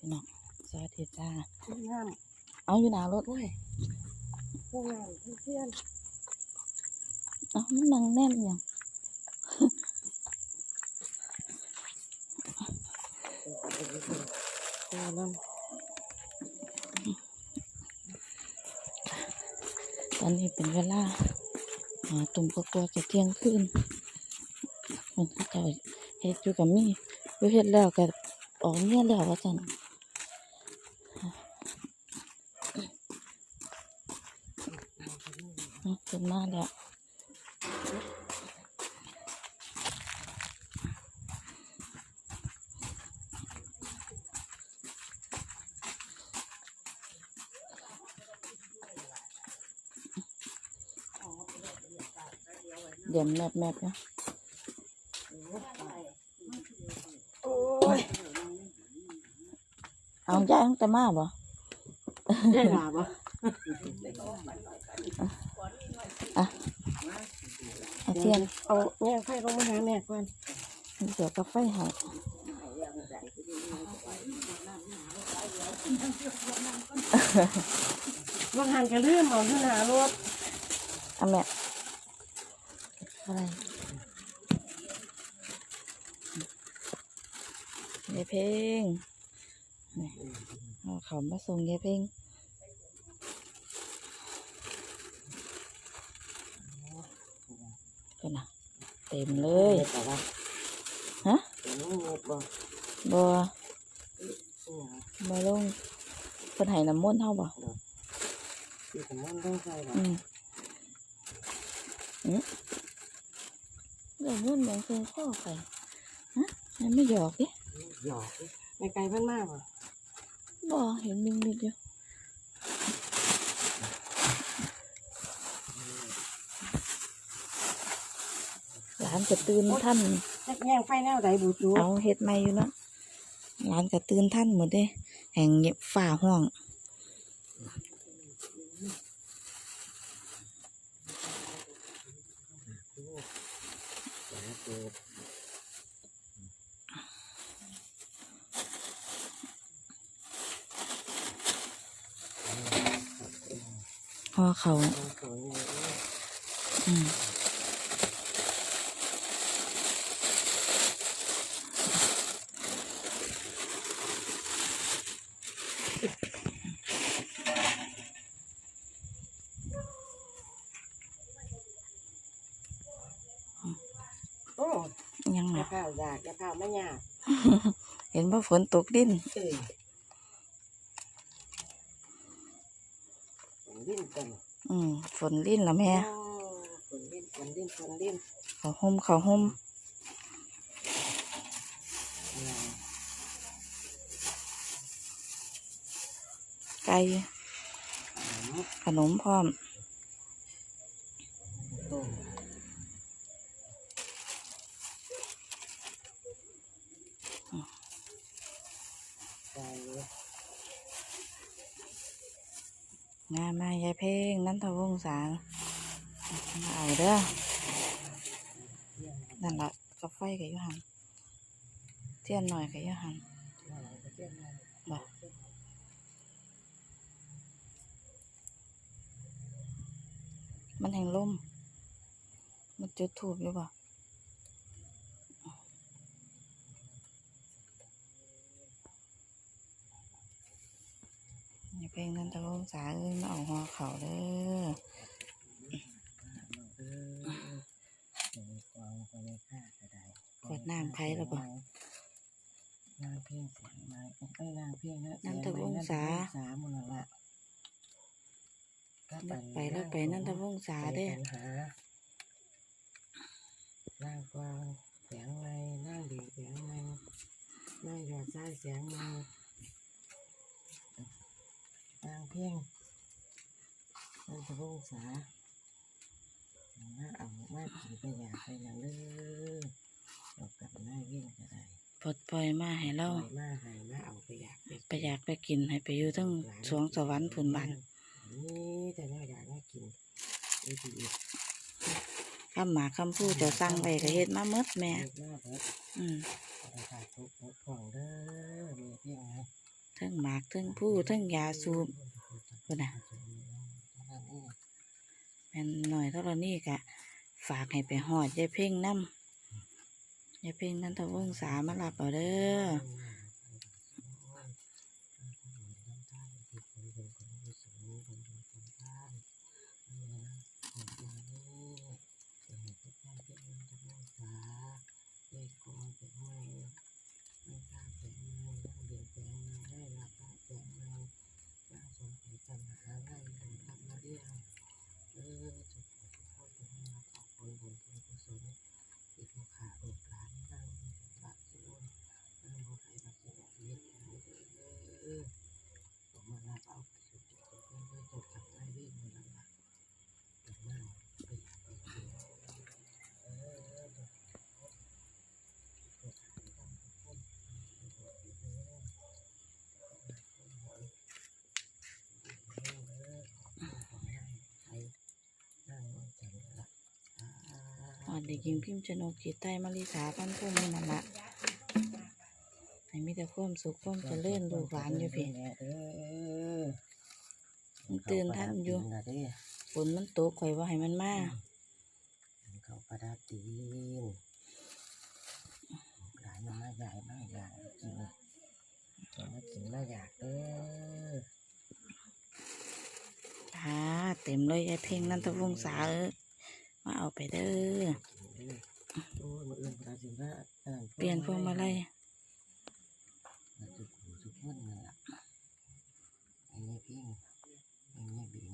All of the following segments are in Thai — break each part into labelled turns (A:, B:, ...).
A: พี่น้องสวัสดีจ้า
B: งาม
A: เอาอยู่หนารถเลย
B: ผู้งามเพื่อน
A: เอามันนั่งแน่นอย่าง
B: ๆตัวน้
A: ตอนนี้เป็นเวลาหาตุ่มกลัวๆจะเที่ยงคืนมันก็เจ้าเฮ็ดอยู่กับมีอยู่เฮ็ดแล้วก็ออกเมียแล้วว่าจันเอา ขึ้นมาแล้วเดี๋ยวแมบแมบๆนะำ
B: โอ้ย
A: เอาย่างแต่มาบ่
B: ได้หลาบ่
A: เอาเทียน
B: เอาแม่ไฟลงมาหาแม่ก่อน
A: เดี๋ยวกาไฟให้
B: ว่างหันกระลืมเอาอยู่หน้ารถ
A: เอาแม่อะไรยายเพ่งนี่เอาเขามาส่งยายเพ่งกันนะ เต็มเลย
B: แต่ว่า
A: ฮะ
B: เป็นน้องเม็ดบ่
A: บัว
B: อืม
A: บัลงเพิ่นให้น้ำมนต์เฮาบ่
B: ที่ผมมันต้องใส่ละ
A: อืมอืมเดี๋ยวนุ่นแมงเคยข้อไปฮะยังไม่หยอกดิ
B: หยอกไม่ไกลเพิ่นมากบ่
A: บ่เห็นมิดมิดอยู่านจะตื่นท่าน
B: จักแย่งไฟแนวใดบูจู
A: เอาเฮ็ดใหม่อยู่เนาะหลานจะตื่นท่านหมดเด้ แห่งเงียบฝ่าห้องห่อเขาอืม嗯
B: โอ้
A: ยัง
B: จะ
A: ไง
B: ข้าวอยากจะข้าวไม่ยาก
A: เห็นว่าฝนตกดิน
B: เอ้ยฝนดิ้นกัน
A: อืมฝนลิ้นละแม่
B: โอ้ฝนดิ้นฝนดิ้นฝนดิ้น
A: เขาห่มเขาห่ม
B: อืม
A: ไก่ขนมพร้อม
B: ต้มไก่
A: งามมายายเพ่งนันทวงศามาเอาเด้อนั่นละกาแฟกับยูหันเทียนหน่อยกับยูหันบอกมันแห่งลมมันจุดถูกอยู่บ่ ยายเพ่งนันทวงศาเอ้ยมาเอาหัวเขาเด้อ
B: เออเดี๋ยวกวางก็ได้ค่าก็ได้
A: กดน้ำไผ่แล้วบ่
B: นางเพียงเสียงไม้ไอ้ยนางเพียงนะ
A: นันทวงศา
B: สามุนละ
A: ไปแล้วไปนันทวงศาเด้อ
B: ไปปัญหานางกวางเสียงในนางดีเสียงในนางหยอดซ้ายเสียงในนาง เพียงนันทวงศามาเอามากินไปอยากไปอย่างเด้อเอากลับนายเวียงก็ได้
A: ปลดปล่อยมาให้เรา
B: ปล่อยมาให้มาเอาไปอยากไป
A: ไปอยากไปกินให้ไปอยู่ทั้งสวงสวรรค์ผุนบัน
B: นี่แต่เนี่ยอยากมากินดีดี
A: คำหมาคำพูดเจะสั่งไปก็เฮ็ดมาเมดแม่
B: เล็กมากเลย
A: อืม
B: ราคาทุกทุกผ่องเด้อมีเพียงนะ
A: เทั้งหมากเทั้งผู้เทั้งยาสูบ พุ่นน่ะแม่นหน่อยเท่านี้กะ ฝากให้ไปหอดยายเพ่งน้ำยายเพ่งนั่นทวงสามารับเอาเด้อ เด็กหญิงพิมพ์ชนกขีดใต้มาริสาพันพุ่มนี่นั่นละให้มีแต่ความสุขความเจริญลูกหลานอยู่พี่
B: เออ
A: มันตื่นท่านอยู่
B: นะเด้
A: ฝนมันตกข่อยว่าให้มันมา
B: เขาประดับตีนหลานมันมาใหญ่มากอยากกินแต่ว่ากินมาอยากเด้อ
A: ค่ะเต็มเลยยายเพ่งนั่นทวงศาเอ้ยมาเอาไปเด้อ
B: โอ้ย มาเอื้อนประสิว่าอ่า
A: เปลี่ยนพวงมาลัย
B: มาจุกหูจุกมันนั่นล่ะไอ้นี่พิงไอ้นี่บิง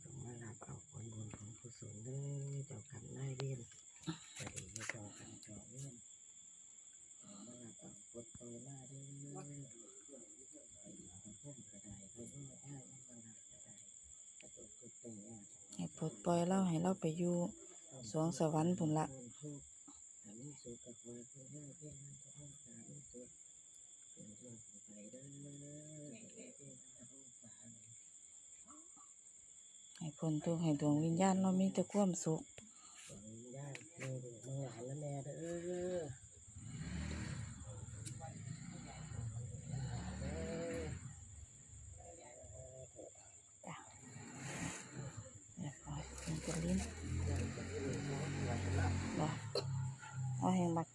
B: ต้องมารับเอาผลบุญของกุศลเด้อเจ้ากรรมนายเวรแต่ดีเจ้ากรรมเจ้าเวรมารับเอาผลโตมาเด้อไอ้ดีของพุ่มกระไดไปด้วยได้ยังมารับกระไดกระตุกกุฏิอะ
A: ให้ปลดปล่อยเราให้เราไปอยู่ สวงสวรรค์พุ่นละ
B: อัสุขกับว่าคือให้เพียงนั้นก็ห้องสามสุขเป็นเรื่องของไปเด้อเพียงนั้นห้องสาม
A: ให้พ้นทุกข์ให้ดวงวิญญาณเรามีแต่ความสุข
B: ขออนุญาตแม่ดูกมาหลานและแม่เด้อ
A: เรียบร้อยมันจะลิ้น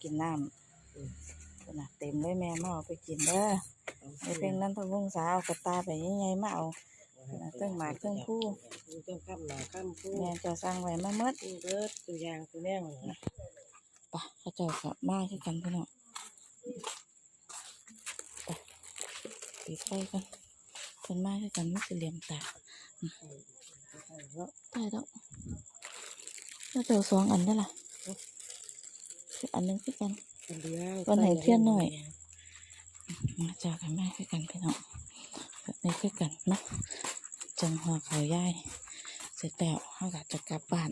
A: กินน้ำพุ่นน่ะเต็มเลยแม่มาเอาไปกินเด้อไอ้เพ่งนั้นทวงศาเอากระตาไปยังไงมาเอาพุ่นน่ะเครื่องหมากเครื่องผู้
B: เครื่องข้ามหนาข้ามผู้
A: แม่เจะสร้างไว้มาเมด
B: เด้อตัวอย่างตัวแน่ของนะ
A: ปะเขาเจ้ากับมาคือกันพี่น้องไปปิดไฟกันคนมาคือกันมันสิเหลี่ยมตา
B: เนาะ
A: ได้แล้วแล้วเจ้าสองอันได้อล่ะคื ออันหนึงคือกัน
B: คนเดียว
A: วันไหนเที่ยงหน่อย มาจากกันแม่คือกันพี่น้องแบบนี้คือกันเนาะจังหัวเขาย่ายเสร็จแล้วเขาก็จะกลับบ้าน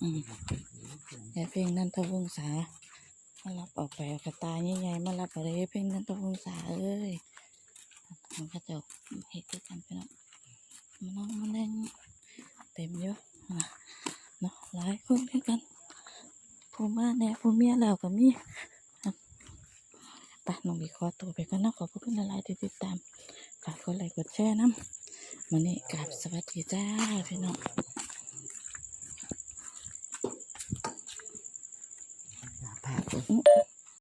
A: อืมยายเพ่งนั่นทวงศามารับออกไปเอากระตายใหญ่ๆมารับอะไรยายเพ่งนั่นทวงศาเอ้ยมันก็จะเห็ดคือกันพี่น้องมาน้องมาแรงเต็มเยอะนะเนาะหลายคนคือกัน ผู้มาแน่ผู้เมียแล้วก็มีไปน้องบีขอตัวไปก่อนนะขอบพระคุณหลายๆที่ติดตามฝากกดไลค์กดแชร์น้ำมันนี่กราบสวัสดีจ้าพี่น้อง